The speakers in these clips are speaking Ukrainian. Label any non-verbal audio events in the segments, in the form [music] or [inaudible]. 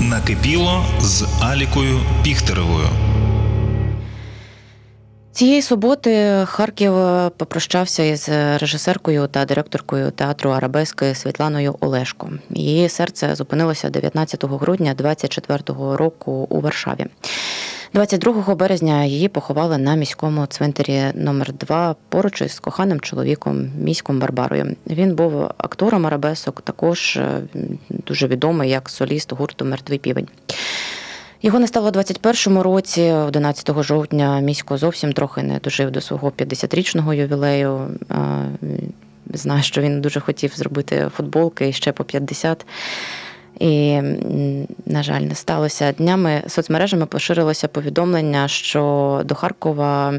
Накипіло з Алікою Піхтеревою. Цієї суботи Харків е, попрощався із режисеркою та директоркою театру Арабески Світланою Олешко. Її серце зупинилося 19 грудня 24-го року у Варшаві. 22 березня її поховали на міському цвинтарі номер 2 поруч із коханим чоловіком міськом Барбарою. Він був актором арабесок, також е, дуже відомий як соліст гурту Мертвий півень. Його не стало у 21-му році, 11 жовтня, місько зовсім трохи не дожив до свого 50-річного ювілею. Знаю, що він дуже хотів зробити футболки ще по 50. І, на жаль, не сталося. Днями соцмережами поширилося повідомлення, що до Харкова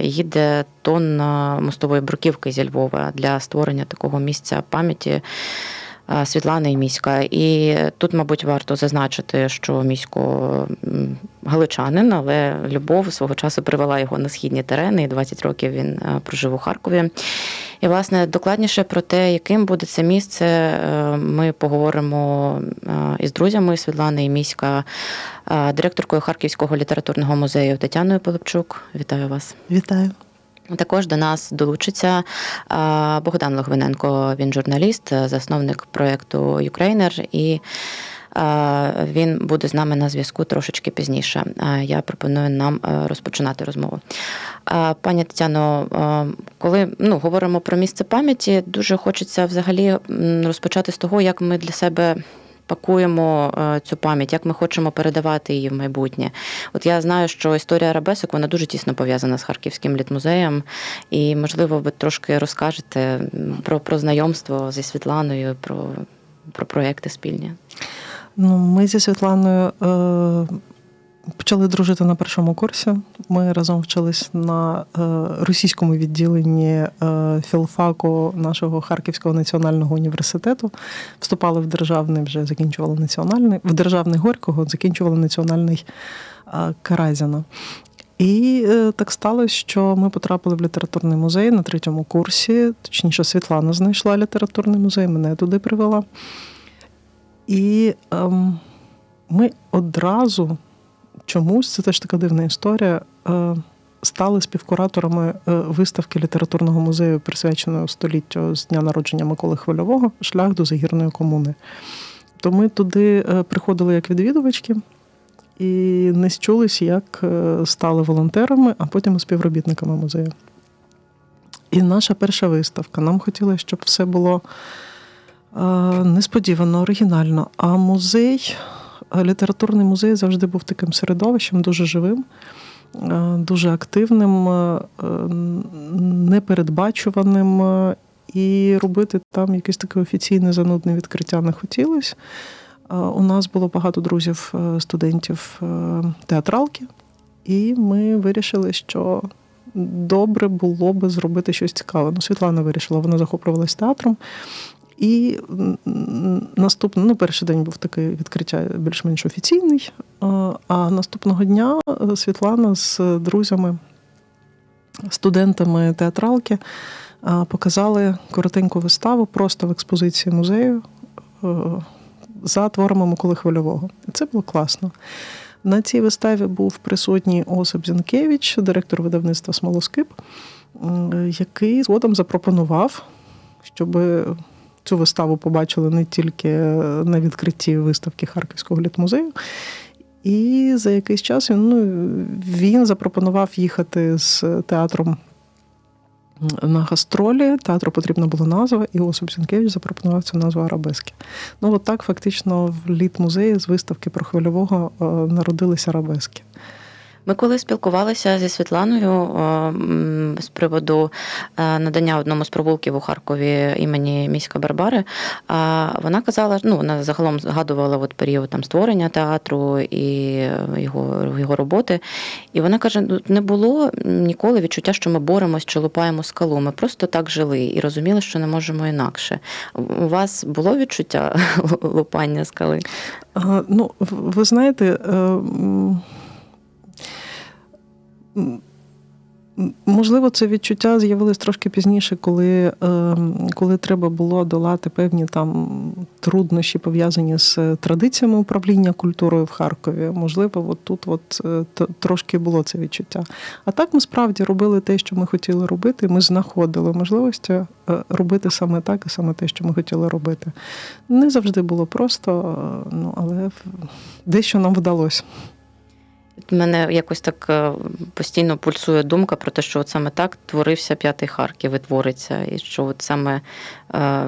їде тонна мостової бруківки зі Львова для створення такого місця пам'яті. А, Світлани і міська. І тут, мабуть, варто зазначити, що місько галичанин, але любов свого часу привела його на східні терени, і 20 років він прожив у Харкові. І, власне, докладніше про те, яким буде це місце, е, ми поговоримо е, із друзями Світлани і міська, е, директоркою Харківського літературного музею Тетяною Пилипчук. Вітаю вас. Вітаю. Також до нас долучиться Богдан Логвиненко. Він журналіст, е, засновник проєкту Юкрейнер, і він буде з нами на зв'язку трошечки пізніше. Я пропоную нам е, розпочинати розмову. Пані Тетяно, е, коли ну, говоримо про місце пам'яті, дуже хочеться взагалі розпочати з того, як ми для себе. Пакуємо е, цю пам'ять, як ми хочемо передавати її в майбутнє. От я знаю, що історія арабесок вона дуже тісно пов'язана з Харківським літмузеєм, і, можливо, ви трошки розкажете про, про знайомство зі Світланою, про, про проекти спільні. Ну, ми зі Світланою е, почали дружити на першому курсі. Ми разом вчились на е, російському відділенні е, філфаку нашого Харківського національного університету. Вступали в державний, вже закінчували національний, в державний Горького, закінчували національний е, Каразіна. І так сталося, що ми потрапили в літературний музей на третьому курсі. Точніше, Світлана знайшла літературний музей, мене туди привела. І ем, ми одразу чомусь, це теж така дивна історія, е, стали співкураторами е, виставки літературного музею, присвяченої століттю з дня народження Миколи Хвильового Шлях до загірної комуни. То ми туди е, приходили як відвідувачки і не счулись, як стали волонтерами, а потім співробітниками музею. І наша перша виставка. Нам хотілося, щоб все було несподівано, оригінально. А музей, літературний музей завжди був таким середовищем, дуже живим, е, дуже активним, е, непередбачуваним. е, І робити там якесь таке офіційне занудне відкриття не хотілося. У нас було багато друзів, студентів театралки, і ми вирішили, що добре було би зробити щось цікаве. Ну, Світлана вирішила, вона захоплювалася театром. І наступний, ну, перший день був такий відкриття більш-менш офіційний. е, А наступного дня е, Світлана з друзями, студентами театралки е, показали коротеньку виставу просто в експозиції музею за творами Миколи Хвильового. І це було класно. На цій виставі був присутній Осип Зінкевич, директор видавництва Смолоскип, який згодом запропонував, щоб цю виставу побачили не тільки на відкритті виставки Харківського літмузею. І за якийсь час він, ну, він запропонував їхати з театром на гастролі. Театру потрібна була назва, і Осип Зінкевич запропонував цю назву Арабески. Ну, от так фактично в літ-музеї з виставки про хвильового е, народилися арабески. Ми коли спілкувалися зі Світланою е, з приводу е, надання одному з провулків у Харкові імені міська Барбари, а вона казала, ну вона загалом згадувала от період там створення театру і його, його роботи. І вона каже: ну не було ніколи відчуття, що ми боремось чи лупаємо скалу. Ми просто так жили і розуміли, що не можемо інакше. У вас було відчуття [laughs] лупання скали? Ну, ви знаєте, е, Можливо, це відчуття з'явилось трошки пізніше, коли, е, коли треба було долати певні там труднощі, пов'язані з традиціями управління культурою в Харкові. Можливо, от тут от, е, трошки було це відчуття. А так ми справді робили те, що ми хотіли робити. Ми знаходили можливості е, робити саме так і саме те, що ми хотіли робити. Не завжди було просто, е, ну але дещо нам вдалося. Мене якось так е, постійно пульсує думка про те, що от саме так творився п'ятий Харків і твориться, і що от саме е,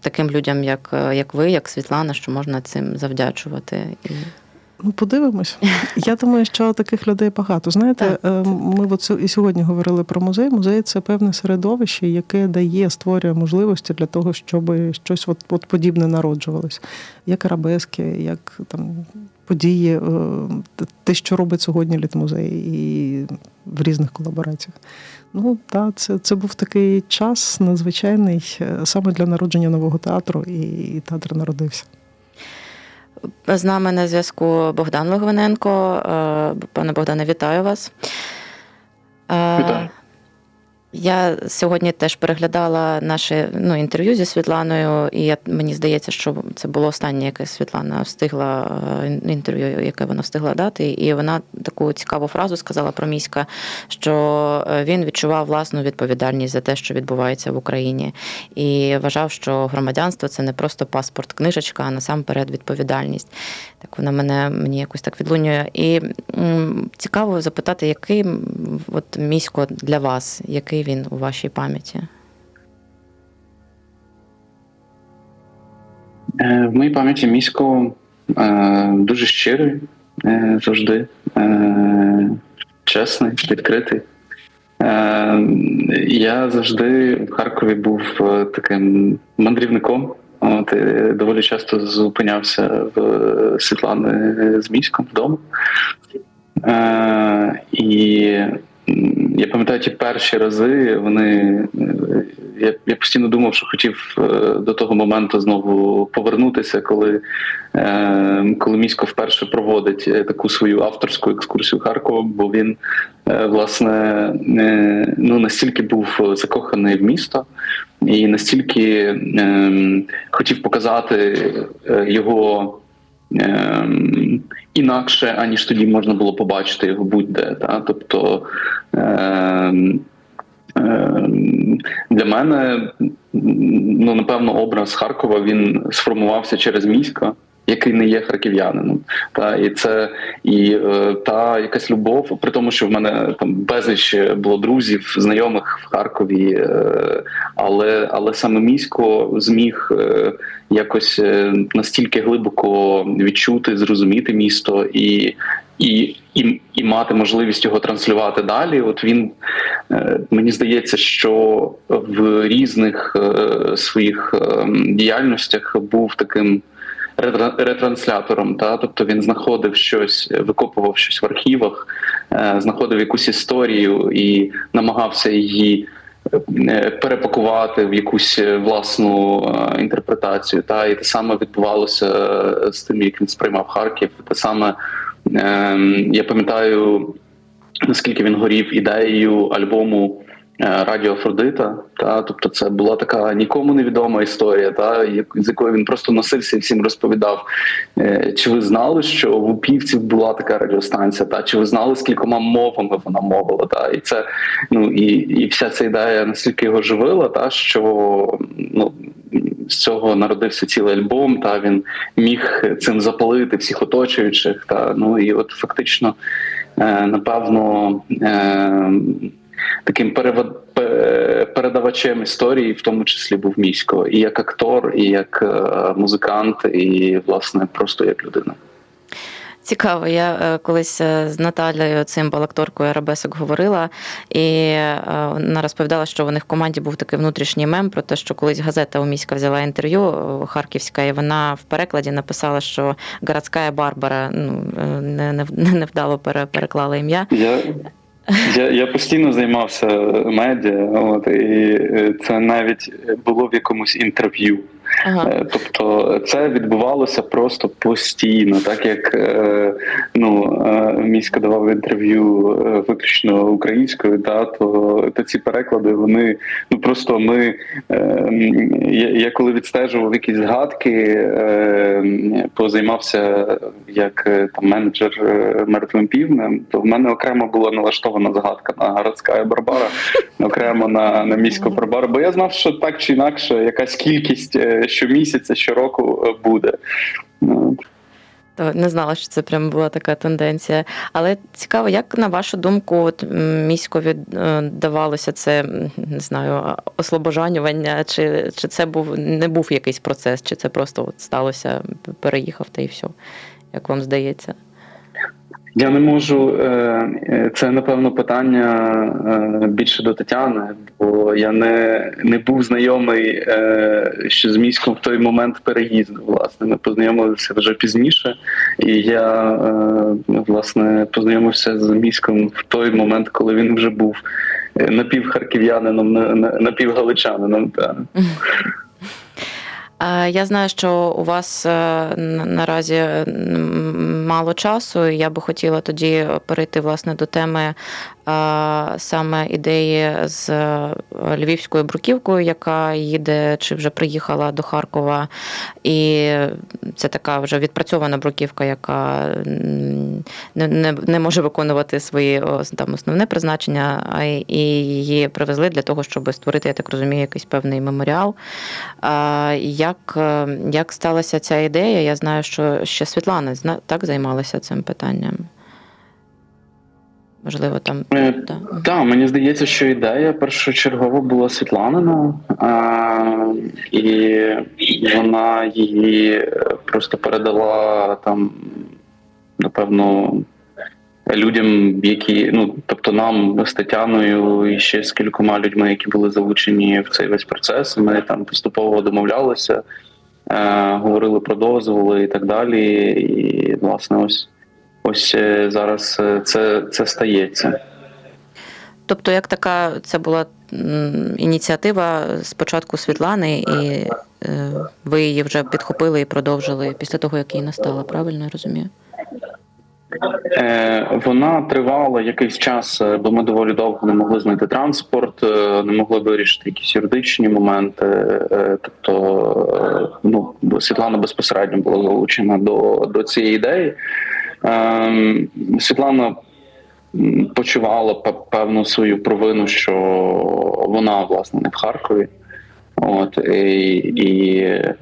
таким людям, як, е, як ви, як Світлана, що можна цим завдячувати. І... Ну, подивимось. Я думаю, що таких людей багато. Знаєте, Так, ми от і сьогодні говорили про музей. Музей це певне середовище, яке дає, створює можливості для того, щоб щось от, от подібне народжувалось. Як арабески, як там події, е, те, що робить сьогодні літмузей, і в різних колабораціях. Ну так, це, це був такий час надзвичайний е, саме для народження нового театру, і, і театр народився. З нами на зв'язку Богдан Логвиненко. Е, Пане Богдане, вітаю вас. Вітаю. Я сьогодні теж переглядала наше ну, інтерв'ю зі Світланою, і я, мені здається, що це було останнє, яке Світлана встигла е, інтерв'ю, яке вона встигла дати. І вона таку цікаву фразу сказала про міська, що е, він відчував власну відповідальність за те, що відбувається в Україні, і вважав, що громадянство це не просто паспорт, книжечка, а насамперед відповідальність. Так вона мене мені якось так відлунює. І м, цікаво запитати, який от місько для вас, який він у вашій пам'яті? Е, В моїй пам'яті місько е, дуже щирий е, завжди, чесний, відкритий. Я завжди в Харкові був таким мандрівником. От, доволі часто зупинявся в Світлани з міськом вдома. І я пам'ятаю ті перші рази, вони е, я, я постійно думав, що хотів е, до того моменту знову повернутися, коли, е, коли місько вперше проводить таку свою авторську екскурсію Харкова, бо він власне ну настільки був закоханий в місто і настільки е, хотів показати його. Інакше, аніж тоді можна було побачити його будь-де. Та? Тобто е, е, для мене, ну, напевно, образ Харкова він сформувався через міська. Який не є харків'янином, та і це і е, та якась любов, при тому, що в мене там безліч було друзів, знайомих в Харкові, е, але але саме місько зміг е, якось настільки глибоко відчути, зрозуміти місто і, і, і, і мати можливість його транслювати далі. От він мені здається, що в різних своїх е, діяльностях був таким. Ретра- Ретранслятором, та тобто він знаходив щось, викопував щось в архівах, е, знаходив якусь історію і намагався її е, перепакувати в якусь е, власну інтерпретацію. Та і те саме відбувалося з тим, як він сприймав Харків. Те саме е, я пам'ятаю, наскільки він горів ідеєю альбому. Е, Радіо Афродита, та тобто це була така нікому невідома історія, та з якою він просто носився і всім розповідав. Е, Чи ви знали, що в Упівці була така радіостанція? Та чи ви знали, скількома мовами вона мовила? Та і це ну і, і вся ця ідея настільки його живила, та що ну з цього народився цілий альбом. Та він міг цим запалити всіх оточуючих. Та ну і от фактично, е, напевно. Таким передавачем історії, в тому числі був місько, і як актор, і як е, музикант, і власне просто як людина. Цікаво, я е, колись е, з Наталією цим акторкою Арабесок говорила, і вона розповідала, що у них в команді був такий внутрішній мем про те, що колись газета у міська взяла інтерв'ю харківська, і вона в перекладі написала, що городська Барбара ну, не, не, невдало переклала ім'я. Я, я, я постійно займався медіа, от, і е, це навіть було в якомусь інтерв'ю. Ага. Е, Тобто це відбувалося просто постійно, так як е, ну, е, місько давав інтерв'ю виключно українською, та, то, то ці переклади вони ну просто ми. Я, коли відстежував якісь згадки, позаймався як там менеджер мертвим півнем, то в мене окремо була налаштована згадка на городська Барбара, [laughs] окремо на, на міську Барбара, бо я знав, що так чи інакше якась кількість щомісяця, щороку е, буде. Ну, не знала, що це прям була така тенденція. Але цікаво, як на вашу думку, от міськові е, давалося це не знаю, ослобожанювання, чи, чи це був не був якийсь процес, чи це просто от сталося, переїхав та і все, як вам здається? Я не можу. е, е, Це напевно питання е, більше до Тетяни, бо я не, не був знайомий ще з міськом в той момент переїзду. Власне, ми познайомилися вже пізніше, і я власне познайомився з міськом в той момент, коли він вже був напівхарків'янином, на- на- напівгаличанином. [laughs] Я знаю, що у вас е, наразі мало часу. Я би хотіла тоді перейти власне до теми саме ідеї з е, львівською бруківкою, яка їде чи вже приїхала до Харкова. І це така вже відпрацьована бруківка, яка не, не, не може виконувати свої там основне призначення, і її привезли для того, щоб створити, я так розумію, якийсь певний меморіал. Як, е, як сталася ця ідея? Я знаю, що ще Світлана так займалася цим питанням. Можливо, там. Е, да. Так, мені здається, що ідея першочергово була Світланина, а, і вона її е, просто передала там, напевно, людям, які, ну, тобто нам з Тетяною і ще з кількома людьми, які були залучені в цей весь процес. Ми там поступово домовлялися, е, говорили про дозволи і так далі. І, власне, ось. Ось е, зараз е, це, це стається. Тобто, як така, це була ініціатива спочатку Світлани, і е, ви її вже підхопили і продовжили після того, як її настала, правильно я розумію? Вона тривала якийсь час, бо ми доволі довго не могли знайти транспорт, не могли вирішити якісь юридичні моменти. Тобто, ну Світлана безпосередньо була залучена до, до цієї ідеї. Ем, Світлана почувала певну свою провину, що вона власне не в Харкові. От і, і е,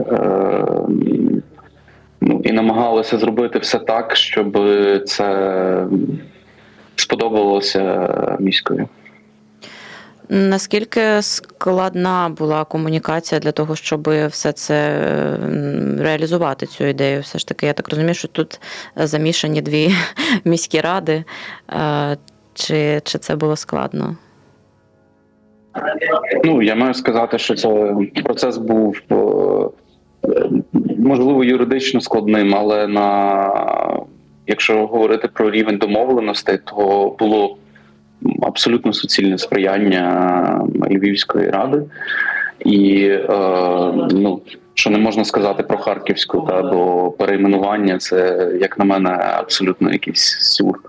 і намагалися зробити все так, щоб це сподобалося міською. Наскільки складна була комунікація для того, щоб все це реалізувати цю ідею? Все ж таки, я так розумію, що тут замішані дві [laughs] міські ради. Е, Чи, чи це було складно? Ну я маю сказати, що це процес був е, можливо юридично складним, але на якщо говорити про рівень домовленостей, то було абсолютно суцільне сприяння Львівської ради, і е, ну що не можна сказати про харківську та бо перейменування це як на мене абсолютно якийсь сюр.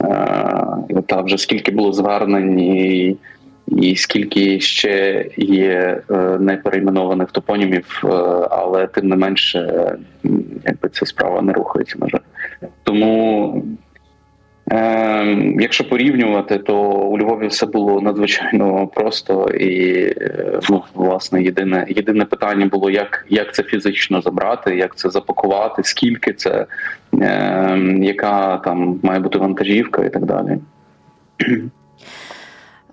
Е, Та вже скільки було звернень і і скільки ще є е, неперейменованих топонімів, е, але тим не менше, якби ця справа не рухається, на жаль. Тому, е, якщо порівнювати, то у Львові все було надзвичайно просто, і е, ну, власне єдине єдине питання було, як, як це фізично забрати, як це запакувати, скільки це, е, яка там має бути вантажівка і так далі.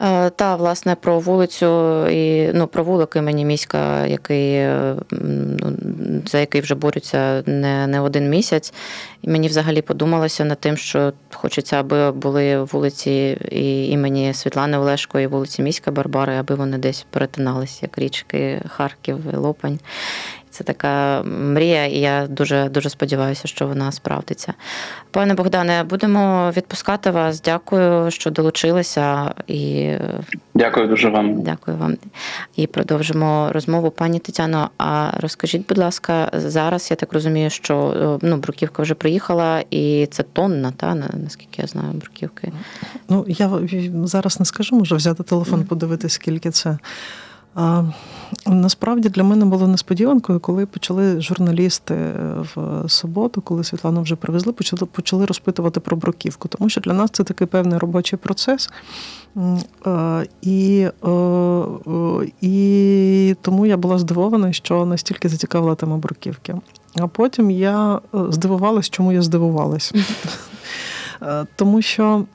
Е, Та, власне, про вулицю і ну, про вулик імені міська, який е, ну, за який вже борються не, не один місяць. І мені взагалі подумалося над тим, що хочеться, аби були вулиці і імені Світлани Олешко, і вулиці Міська Барбари, аби вони десь перетиналися, як річки Харків, Лопань. Це така мрія, і я дуже дуже сподіваюся, що вона справдиться. Пане Богдане, будемо відпускати вас. Дякую, що долучилися, і Дякую дуже вам. дякую вам. І продовжимо розмову. Пані Тетяно, а розкажіть, будь ласка, зараз я так розумію, що е, ну, бруківка вже приїхала, і це тонна, та на- наскільки я знаю, бруківки. Ну, я зараз не скажу, можу взяти телефон, Мгм. подивитися, скільки це. А, насправді для мене було несподіванкою, коли почали журналісти в суботу, коли Світлану вже привезли, почали, почали розпитувати про бруківку. Тому що для нас це такий певний робочий процес. Е, І, е, е, і тому я була здивована, що настільки зацікавила тема бруківки. А потім я е, здивувалась, чому я здивувалась. Е, Тому що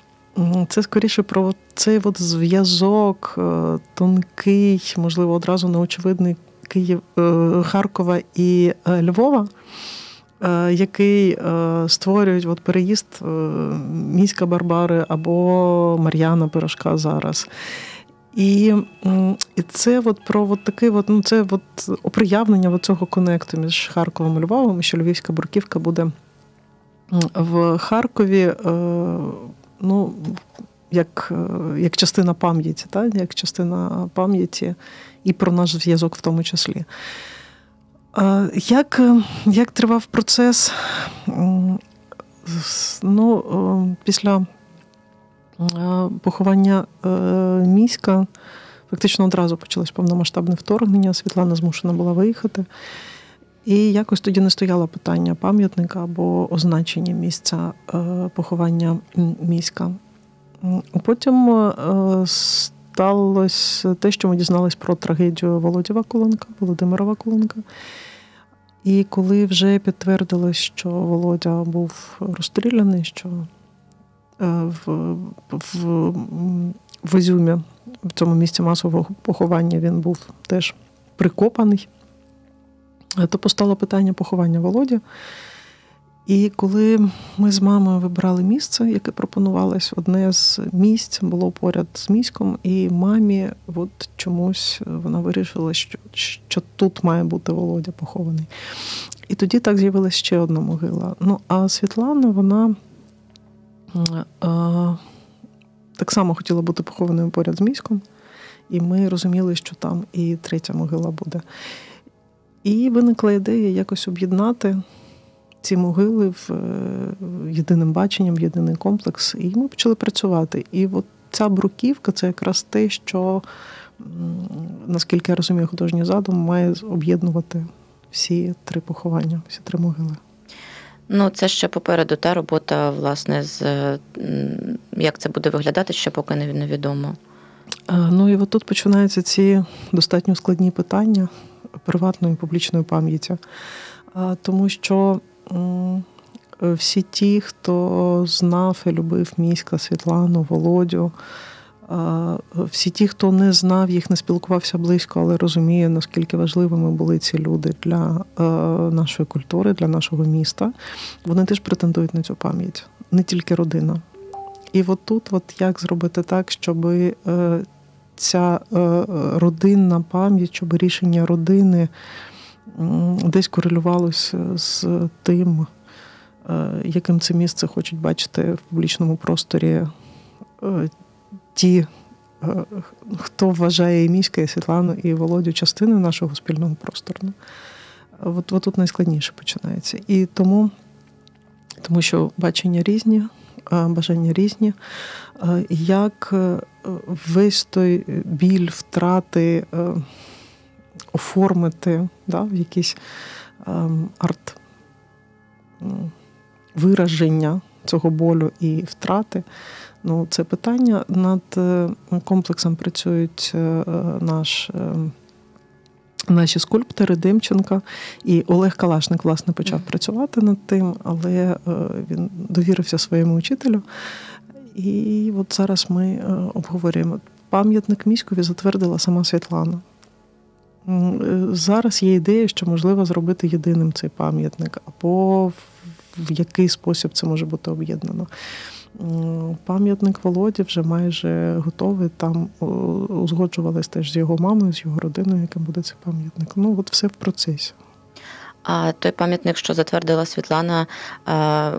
це скоріше про цей от зв'язок е, тонкий, можливо, одразу неочевидний Київ, е, Харкова і е, Львова, який створюють от переїзд міська Барбари або Мар'яна Пирожка зараз. І, і це от про от такий от, ну, це от оприявлення от цього конекту між Харковом і Львовом, що Львівська бурківка буде в Харкові, ну, як, е, як частина пам'яті, так? як частина пам'яті і про наш зв'язок в тому числі. Е, Як, е, як тривав процес? Ну, після поховання міська фактично одразу почалось повномасштабне вторгнення. Світлана змушена була виїхати. І якось тоді не стояло питання пам'ятника або означення місця е, поховання міська. Потім е, сталося те, що ми дізналися про трагедію Володі Вакуленка, Володимира Вакуленка. І коли вже підтвердилось, що Володя був розстріляний, що е, в, в, в Ізюмі, в цьому місці масового поховання, він був теж прикопаний, то постало питання поховання Володі. І коли ми з мамою вибрали місце, яке пропонувалось, одне з місць було поряд з міськом, і мамі от чомусь вона вирішила, що, що тут має бути Володя похований. І тоді так з'явилася ще одна могила. Ну, а Світлана, вона е, так само хотіла бути похованою поряд з міськом, і ми розуміли, що там і третя могила буде. І виникла ідея якось об'єднати ці могили в е, єдиним баченням, в єдиний комплекс. І ми почали працювати. І от ця бруківка це якраз те, що, наскільки я розумію, художній задум має об'єднувати всі три поховання, всі три могили. Ну, це ще попереду та робота, власне, з як це буде виглядати, ще поки невідомо. Е, Ну і от тут починаються ці достатньо складні питання приватної і публічної пам'яті. Тому що всі ті, хто знав і любив міська Світлану, Володю, всі ті, хто не знав їх, не спілкувався близько, але розуміє, наскільки важливими були ці люди для е, нашої культури, для нашого міста, вони теж претендують на цю пам'ять, не тільки родина. І от тут, от як зробити так, щоб е, ця е, родинна пам'ять, щоб рішення родини десь корелювалося з тим, е, яким це місце хочуть бачити в публічному просторі е, ті, е, хто вважає і міська, і Світлану, і Володю частиною нашого спільного простору. От, от тут найскладніше починається. І тому, тому що бачення різні, е, бажання різні. Е, Як е, весь той біль втрати е, оформити да, в якісь арт вираження цього болю і втрати. Ну, це питання над е, комплексом працюють е, е, наш. Наші скульптори Демченка і Олег Калашник власне почав працювати над тим, але е, він довірився своєму учителю. І от зараз ми е, обговорюємо. Пам'ятник міськові затвердила сама Світлана. Е, Зараз є ідея, що можливо зробити єдиним цей пам'ятник, або в який спосіб це може бути об'єднано. Пам'ятник Володі вже майже готовий. Там о, узгоджувались теж з його мамою, з його родиною, яким буде цей пам'ятник. Ну, от все в процесі. А той пам'ятник, що затвердила Світлана, е,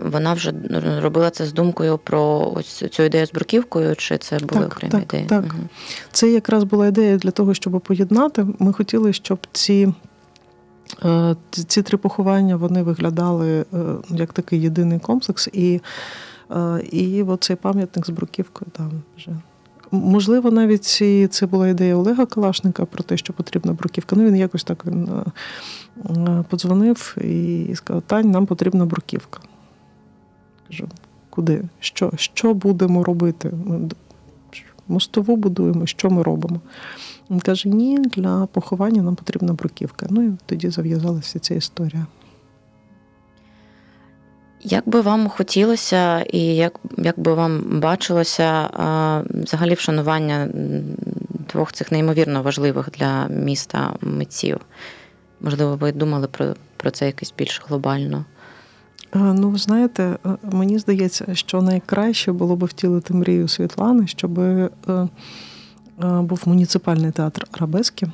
вона вже робила це з думкою про ось цю ідею з бруківкою, чи це були Так, окремі так, ідеї? так. Мгм. Це якраз була ідея для того, щоб поєднати. Ми хотіли, щоб ці, е, ці- три поховання вони виглядали е, як такий єдиний комплекс, і, і оцей пам'ятник з бруківкою там вже. Можливо, навіть ці, це була ідея Олега Калашника про те, що потрібна бруківка. Ну, він якось так він е, е, подзвонив і сказав: Тань, нам потрібна бруківка. Кажу, куди? Що, що будемо робити? Ми мостову будуємо, що ми робимо? Він каже: ні, для поховання нам потрібна бруківка. Ну і тоді зав'язалася ця історія. Як би вам хотілося, і як, як би вам бачилося взагалі вшанування двох цих неймовірно важливих для міста митців? Можливо, ви думали про, про це якось більш глобально? Е, Ну, ви знаєте, е, мені здається, що найкраще було би втілити мрію Світлани, щоб е, був муніципальний театр Арабески,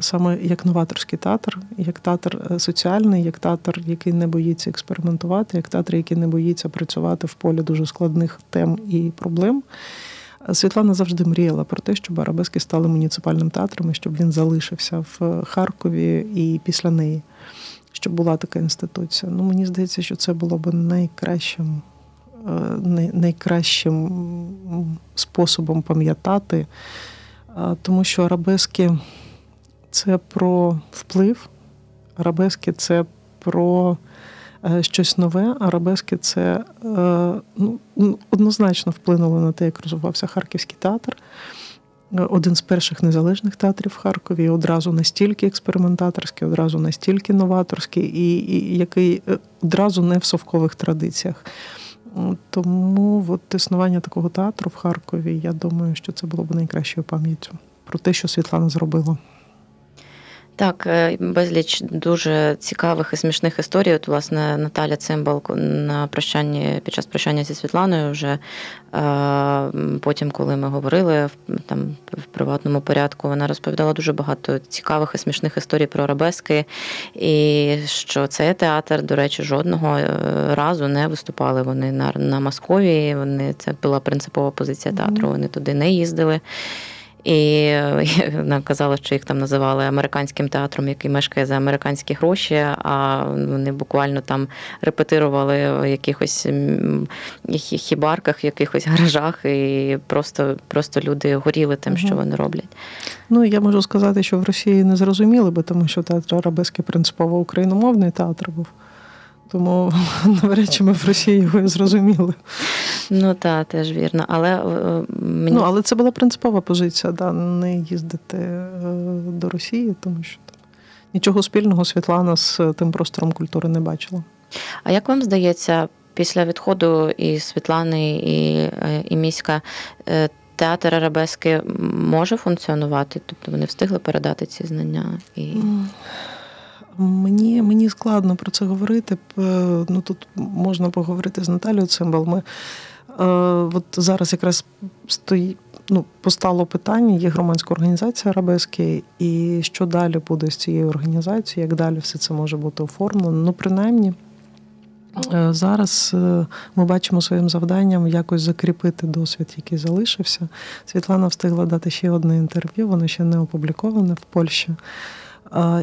саме як новаторський театр, як театр е, соціальний, як театр, який не боїться експериментувати, як театр, який не боїться працювати в полі дуже складних тем і проблем. Світлана завжди мріяла про те, щоб Арабески стали муніципальним театром, і щоб він залишився в Харкові і після неї щоб була така інституція. Ну, мені здається, що це було б найкращим, е, найкращим способом пам'ятати, Е, тому що арабески це про вплив, арабески це про е, щось нове, арабески це е, ну, однозначно вплинуло на те, як розвивався харківський театр. Е, Один з перших незалежних театрів в Харкові, одразу настільки експериментаторський, одразу настільки новаторський, і, і який одразу не в совкових традиціях. Тому от існування такого театру в Харкові, я думаю, що це було б найкращою пам'яттю про те, що Світлана зробила. Так, е, безліч дуже цікавих і смішних історій. От, власне, Наталя Цимбал на прощанні під час прощання зі Світланою вже е, потім, коли ми говорили в там в приватному порядку, вона розповідала дуже багато цікавих і смішних історій про арабески, і що цей театр, до речі, жодного е, разу не виступали вони на, на Московії. Вони це була принципова позиція театру. Вони туди не їздили. І е, [laughs] нам казали, що їх там називали американським театром, який мешкає за американські гроші. А вони буквально там репетирували в якихось хібарках, в якихось гаражах, і просто, просто люди горіли тим, що вони роблять. Ну, я можу сказати, що в Росії не зрозуміли би, тому що театр Арабески принципово україномовний театр був. Тому [laughs] навряд чи ми в Росії його зрозуміли. Ну так, теж вірно. Але е, мені Ну, але це була принципова позиція, да, не їздити е, до Росії, тому що там нічого спільного Світлана з е, тим простором культури не бачила. А як вам здається, після відходу і Світлани, і, е, і міська е, театр арабески може функціонувати? Тобто вони встигли передати ці знання і. Мені, мені складно про це говорити. Ну тут можна поговорити з Наталією Цимбал. Ми е, от зараз якраз стої, ну, постало питання, є громадська організація Арабески, і що далі буде з цією організацією, як далі все це може бути оформлено. Ну, принаймні. е, Зараз е, ми бачимо своїм завданням якось закріпити досвід, який залишився. Світлана встигла дати ще одне інтерв'ю, воно ще не опубліковане в Польщі.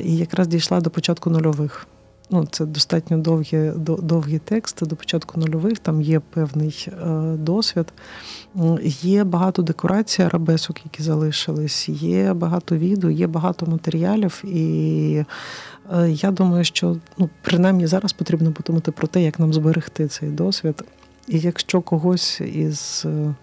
І якраз дійшла до початку нульових. Ну, це достатньо довгі, до- довгі тексти до початку нульових, там є певний е, досвід. Є багато декорацій арабесок, які залишились, є багато відео, є багато матеріалів. І е, я думаю, що ну, принаймні зараз потрібно подумати про те, як нам зберегти цей досвід. І якщо когось із е,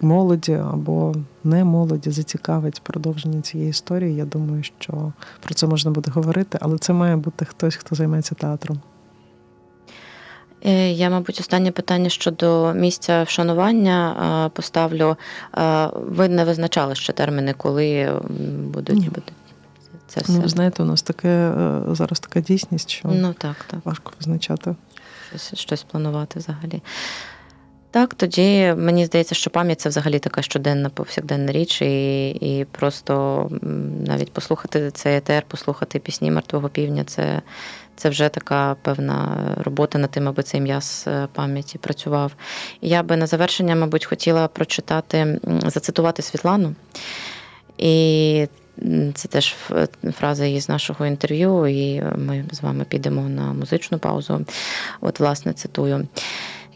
молоді або не молоді зацікавить продовження цієї історії, я думаю, що про це можна буде говорити, але це має бути хтось, хто займається театром. Е, Я, мабуть, останнє питання щодо місця вшанування е, поставлю. Е, Ви не визначали ще терміни, коли будуть Ні. це все. Ну, знаєте, у нас таке зараз така дійсність, що Ну так, так. важко визначати. Щось, щось планувати взагалі. Так, тоді мені здається, що пам'ять це взагалі така щоденна повсякденна річ, і, і просто навіть послухати цей етер, послухати пісні мертвого півдня, це, це вже така певна робота над тим, аби цей м'яз е, пам'яті працював. Я би на завершення, мабуть, хотіла прочитати, зацитувати Світлану. І це теж ф- фраза із нашого інтерв'ю, і ми з вами підемо на музичну паузу. От, власне, цитую.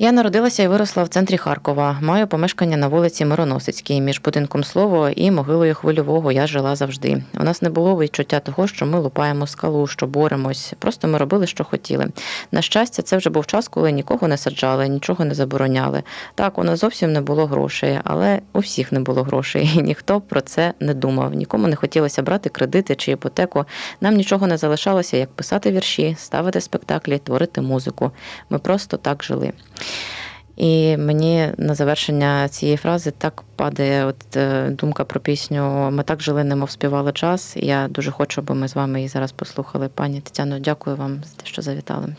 Я народилася і виросла в центрі Харкова. Маю помешкання на вулиці Мироносицькій між будинком Слово і могилою хвильового я жила завжди. У нас не було відчуття того, що ми лупаємо скалу, що боремось. Просто ми робили, що хотіли. На щастя, це вже був час, коли нікого не саджали, нічого не забороняли. Так, у нас зовсім не було грошей, але у всіх не було грошей. І ніхто про це не думав. Нікому не хотілося брати кредити чи іпотеку. Нам нічого не залишалося, як писати вірші, ставити спектаклі, творити музику. Ми просто так жили. І мені на завершення цієї фрази так падає от е, думка про пісню Ми так жили, немов співали час. Я дуже хочу, аби ми з вами її зараз послухали. Пані Тетяно, дякую вам за те, що завітали.